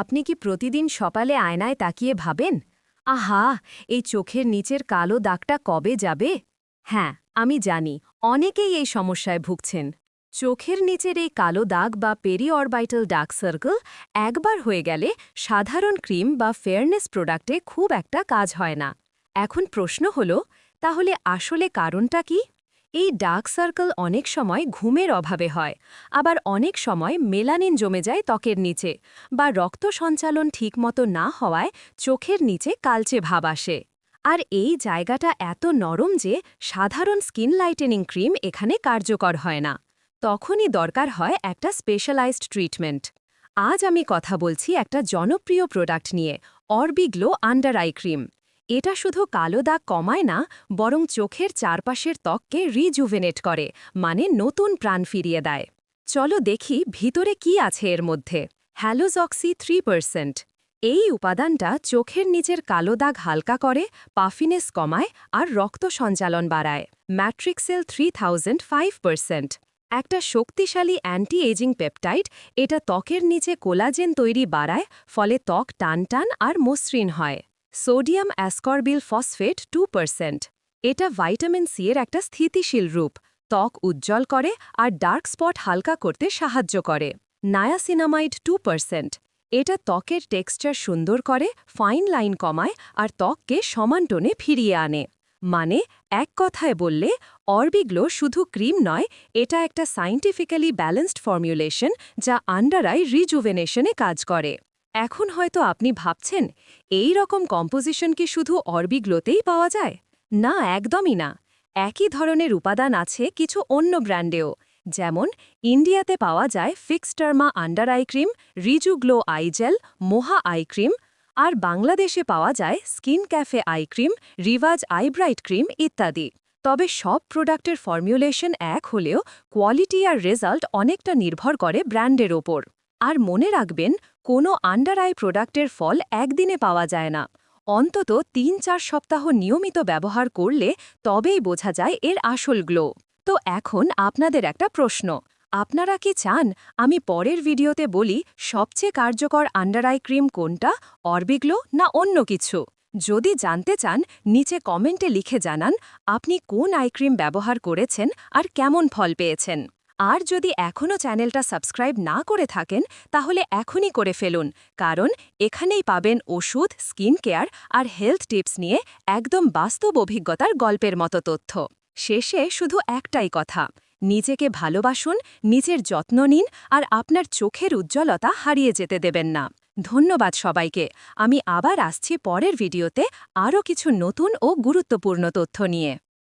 আপনি কি প্রতিদিন সকালে আয়নায় তাকিয়ে ভাবেন? আহা, এই চোখের নিচের কালো দাগটা কবে যাবে? হ্যাঁ আমি জানি, অনেকেই এই সমস্যায় ভুগছেন। চোখের নিচের এই কালো দাগ বা পেরিঅরবাইটাল ডার্ক সার্কেল একবার হয়ে গেলে সাধারণ ক্রিম বা ফেয়ারনেস প্রোডাক্টে খুব একটা কাজ হয় না। এখন প্রশ্ন হল, তাহলে আসলে কারণটা কি? এই ডার্ক সার্কেল অনেক সময় ঘুমের অভাবে হয়। আবার অনেক সময় মেলানিন জমে যায় ত্বকের নিচে বা রক্ত সঞ্চালন ঠিকমতো না হওয়ায় চোখের নিচে কালচে ভাব আসে। আর এই জায়গাটা এত নরম যে সাধারণ স্কিন লাইটেনিং ক্রিম এখানে কার্যকর হয় না। তখনই দরকার হয় একটা স্পেশালাইজড ট্রিটমেন্ট। আজ আমি কথা বলছি একটা জনপ্রিয় প্রোডাক্ট নিয়ে, অরবিগ্লো আন্ডার আই ক্রিম। এটা শুধু কালো দাগ কমায় না, বরং চোখের চারপাশের ত্বককে রিজুভেনেট করে মানে নতুন প্রাণ ফিরিয়ে দেয়। চলো দেখি ভিতরে কি আছে এর মধ্যে। হ্যালোজক্সি থ্রি পার্সেন্ট। এই উপাদানটা চোখের নিচের কালো দাগ হালকা করে, পাফিনেস কমায় আর রক্ত সঞ্চালন বাড়ায়। ম্যাট্রিক্সেল থ্রি থাউজেন্ড ফাইভ পার্সেন্ট। একটা শক্তিশালী অ্যান্টি এজিং পেপটাইড, এটা ত্বকের নিচে কোলাজেন তৈরি বাড়ায়, ফলে ত্বক টান টান আর মসৃণ হয়। সোডিয়াম অ্যাসকর্বিল ফসফেট টু এটা ভাইটামিন সি এর একটা স্থিতিশীল রূপ, ত্বক উজ্জ্বল করে আর ডার্ক স্পট হালকা করতে সাহায্য করে। নায়াসিনামাইড টু এটা ত্বকের টেক্সচার সুন্দর করে, ফাইন লাইন কমায় আর ত্বককে সমান টোনে ফিরিয়ে আনে। মানে এক কথায় বললে, অরবিগ্লো শুধু ক্রিম নয়, এটা একটা সাইন্টিফিক্যালি ব্যালেন্সড ফর্মুলেশন যা আন্ডার আই রিজুভেনেশনে কাজ করে। এখন হয়তো আপনি ভাবছেন, এই রকম কম্পোজিশন কি শুধু অরবিগ্লোতেই পাওয়া যায়? না, একদমই না। একই ধরনের উপাদান আছে কিছু অন্য ব্র্যান্ডেও। যেমন, ইন্ডিয়াতে পাওয়া যায় Fixderma under eye cream, Riju glow eye gel, Moha eye cream, আর বাংলাদেশে পাওয়া যায় skin cafe eye cream, রিভাজ eyebright cream ইত্যাদি। তবে সব প্রোডাক্টের ফর্মুলেশন এক হলেও কোয়ালিটি আর রেজাল্ট অনেকটা নির্ভর করে ব্র্যান্ডের ওপর। আর মনে রাখবেন কোনো আন্ডার আই প্রোডাক্টের ফল একদিনে পাওয়া যায় না। অন্তত তিন চার সপ্তাহ নিয়মিত ব্যবহার করলে তবেই বোঝা যায় এর আসল গ্লো তো এখন আপনাদের একটা প্রশ্ন, আপনারা কি চান আমি পরের ভিডিওতে বলি সবচেয়ে কার্যকর আন্ডার আই ক্রিম কোনটা অরবিগ্লো না অন্য কিছু? যদি জানতে চান, নিচে কমেন্টে লিখে জানান, আপনি কোন আই ক্রিম ব্যবহার করেছেন আর কেমন ফল পেয়েছেন। আর যদি এখনও চ্যানেলটা সাবস্ক্রাইব না করে থাকেন, তাহলে এখনই করে ফেলুন, কারণ এখানেই পাবেন ওষুধ, স্কিন কেয়ার আর হেলথ টিপস নিয়ে একদম বাস্তব অভিজ্ঞতার গল্পের মতো তথ্য। শেষে শুধু একটাই কথা, নিজেকে ভালোবাসুন, নিজের যত্ন নিন আর আপনার চোখের উজ্জ্বলতা হারিয়ে যেতে দেবেন না। ধন্যবাদ সবাইকে, আমি আবার আসছি পরের ভিডিওতে আরও কিছু নতুন ও গুরুত্বপূর্ণ তথ্য নিয়ে।